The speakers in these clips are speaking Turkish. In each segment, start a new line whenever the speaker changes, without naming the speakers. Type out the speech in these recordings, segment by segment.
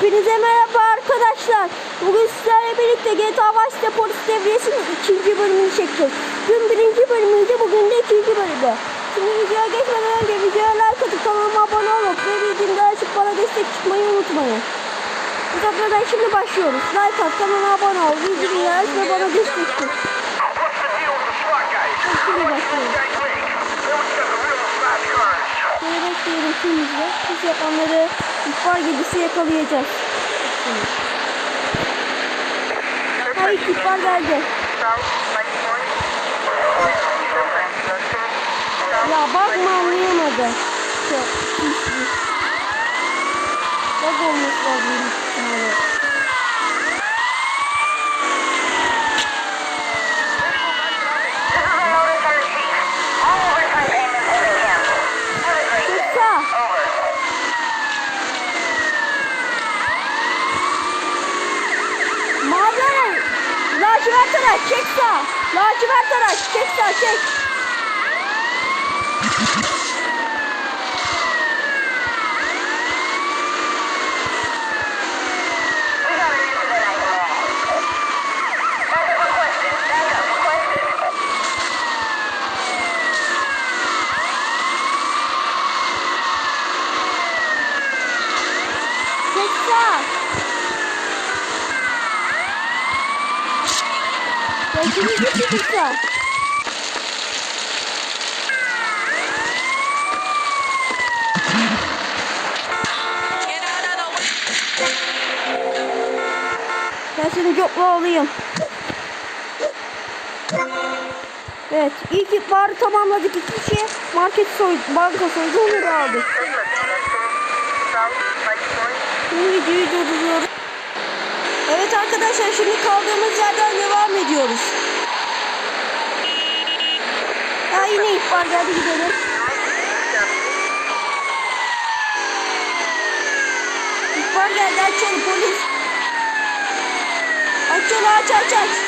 Hepinize merhaba arkadaşlar. Bugün sizlerle birlikte GTA Vice'de polis devriyesinin ikinci bölümünü çekeceğiz. Dün birinci bölümüydü, bugün de ikinci bölümü. Şimdi videoya geçmeden önce videoya like atıp kanalıma abone olup ve bildirimleri açıp bana destek çıkmayı unutmayın. Uzatmadan şimdi başlıyoruz. Like at, kanala abone ol, bildirimleri aç ve bana destek çık. Şimdi başlıyoruz. Böyle bekleyelim filmimizde. Biz yapanları ihbar gecesi yakalayacağız. Hayır ihbar geldi. Ya bakma anlayamadı. Hiçbir. Bak olması lazım büyük ihtimalle. Çıksa. Mavi araç. Lacivert araç çek sağ. Lacivert araç çek sağ çek. Başımızı çıkırsa. Ben seni yokla alayım. Evet, ilk ihbarı tamamladık. İki kişi market soydu, banka soydu, onları aldık. Şimdi videoyu durduruyorum. Evet arkadaşlar şimdi kaldığımız yerden devam ediyoruz. Ya yine ihbar geldi gidelim. İhbar geldi aç onu polis. Aç onu aç aç aç.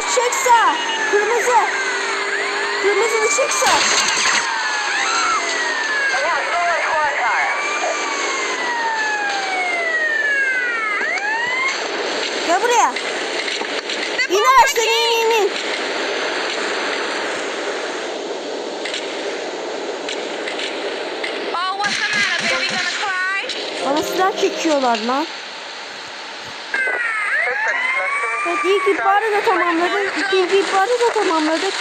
Kırmızı çek sağ. Kırmızı. Kırmızılı çek sağ. Gel buraya. İn araçtan in in in.
Oh, what's the matter, baby? Gonna cry?
Bana silah çekiyorlar lan. Evet ilk ihbarı da tamamladık. İkinci ihbarı da tamamladık.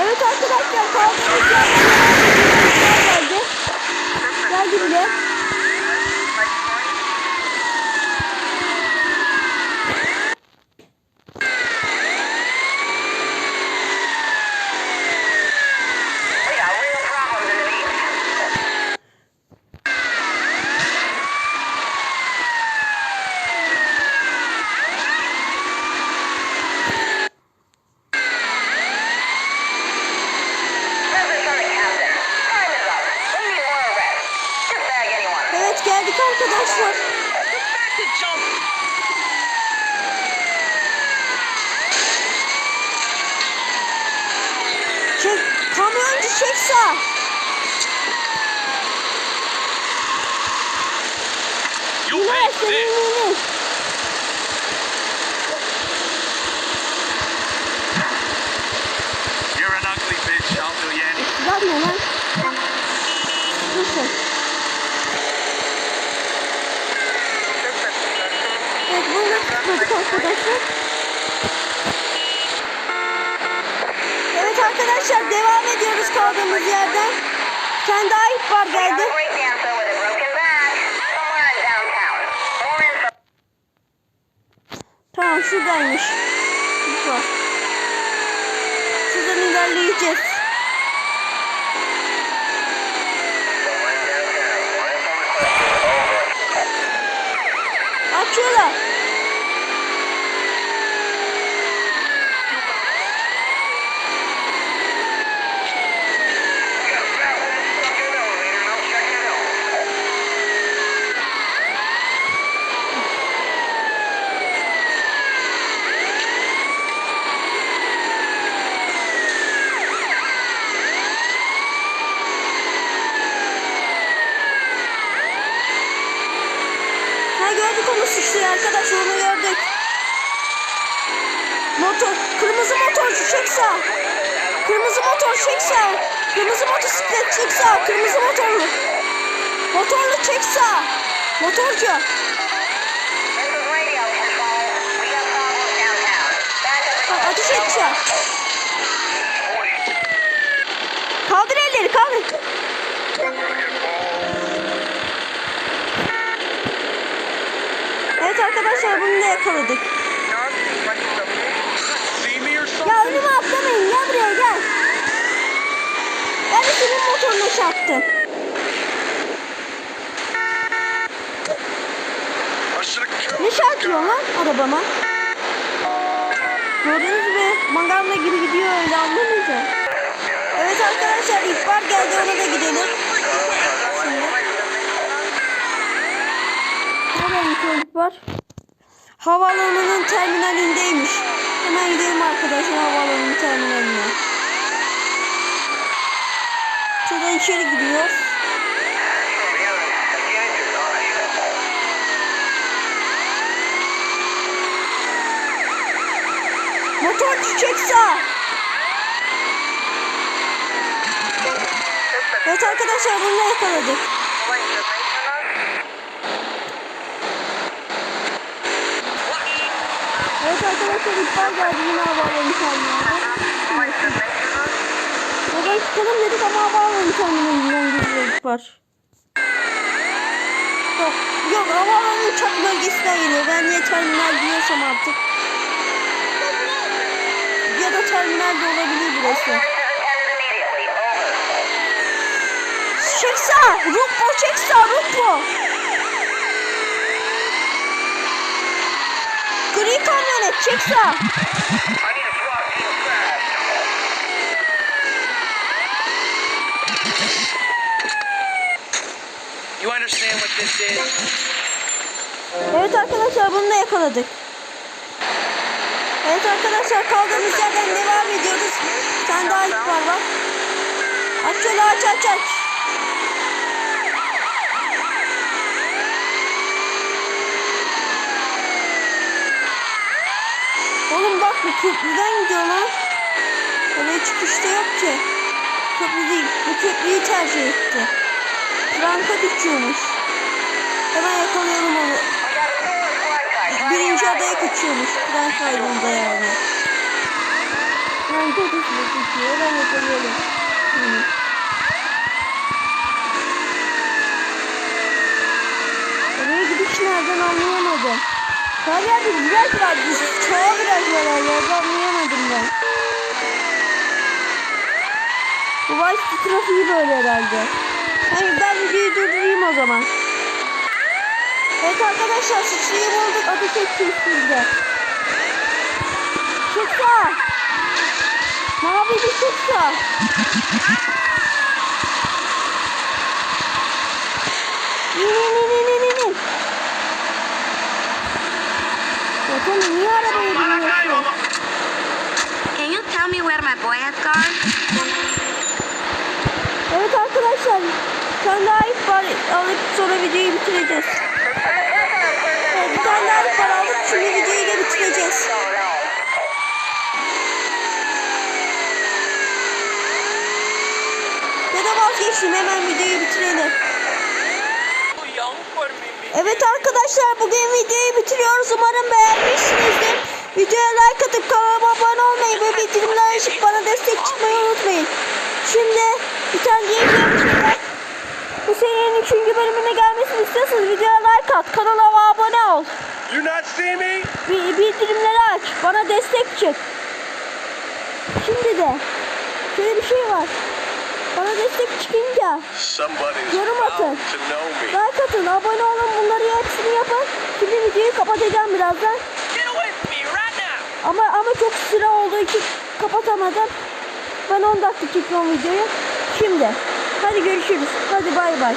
Evet arkadaşlar kaldığımız yerden geldi. Geldi bile. Evet geldik arkadaşlar.
Back to jump.
Çek, kamyoncu çek sağ.
You'll
İn
pay
araçtan
for
in
this.
in in.
You're an ugly bitch, I'll do you anything.
Lan ne lan? Nasıl? Evet tutmadık arkadaşlar. Evet arkadaşlar devam ediyoruz kaldığımız yerden. Sen daha ihbar geldi. Tamam şuradaymış. Bak. Şuradan ilerleyeceğiz. Açıyorlar. Gördük onu sıçrıyor arkadaş onu gördük. Motor, kırmızı motorcu çek sağ. Kırmızı motor çek sağ. Kırmızı motosiklet çek sağ. Kırmızı motorlu. Motorlu çek sağ. Motorcu. Bak ateş edeceğim. Kaldır elleri kaldır. Evet arkadaşlar bunu da yakaladık. Ya önüme atlamayın gel buraya gel. Ben de senin motoruna çarptım. Ne çarpıyor lan arabama? Gördünüz mü? Maganda gibi gidiyor öyle anlamayınca. Evet arkadaşlar ihbar geldi ona da gidelim. O ihbar? Havaalanının terminalindeymiş. Hemen gidelim arkadaşlar havaalanının terminaline. Şuradan içeri giriyoruz. Motorcu çek sağ. Evet arkadaşlar bunu yakaladık. Evet arkadaşlar ihbar geldi yine havaalanı terminaline. Buradan çıkalım dedik ama havaalanı terminalinden geliyor ihbar. Yok, yok havaalanı uçak bölgesinden geliyor. Ben niye terminal diyorsam artık. Ya da terminal de olabilir burası. Çek sağ. Rupo çek
understand what this is?
Evet arkadaşlar bunu da yakaladık. Evet arkadaşlar kaldığımız yerden devam ediyoruz. Tane daha ip var bak. Aç şöyle aç aç aç. Bak bu köprüden gidiyor lan. Oraya çıkışta yok ki. Köprü değil. Bu köprüyü tercih etti. Franka geçiyormuş. Hemen yakalayalım onu. Birinci adaya kaçıyormuş. Kran kaydında yani. Franka geçiyor. Hemen yakalayalım. Hı. Nereden anlayamadım. Her yerde viraj var. Çoğu viraj var yerde anlayamadım ben. Bu Vice trafiği böyle herhalde. Ben, ben videoyu durdurayım o zaman. Evet arkadaşlar sıçrayı bulduk. Adı çekeceğiz sizde. Çıksa. Mavi bir çıksa. İn in in in in in. Tony niye arabayı biniyorsun?
Can you tell me where my boy has gone?
Evet arkadaşlar. Bir tane daha ip var. Alıp sonra videoyu bitireceğiz. Evet, bir tane daha ip var. Alıp şimdi videoyu da bitireceğiz. Ya da vazgeçtim. Hemen videoyu bitirelim. Evet arkadaşlar bugün videoyu bitiriyoruz. Umarım beğenmişsinizdir. Videoya like atıp kanalıma abone olmayı ve bildirimleri açıp bana destek çıkmayı unutmayın. Şimdi bir tane diyeceğim. Bu serinin 3. bölümüne gelmesini istiyorsanız videoya like at. Kanalıma abone ol.
You not see me?
Bi- Bildirimleri aç. Bana destek çık. Şimdi de şöyle bir şey var. Destek çıkınca Yorum atın. like atın, abone olun bunları hepsini yapın. Şimdi videoyu kapatacağım birazdan. Ama ama çok sıra olduğu için kapatamadım. Ben 10 dakika çekiyorum videoyu. Şimdi hadi görüşürüz. Hadi bay bay.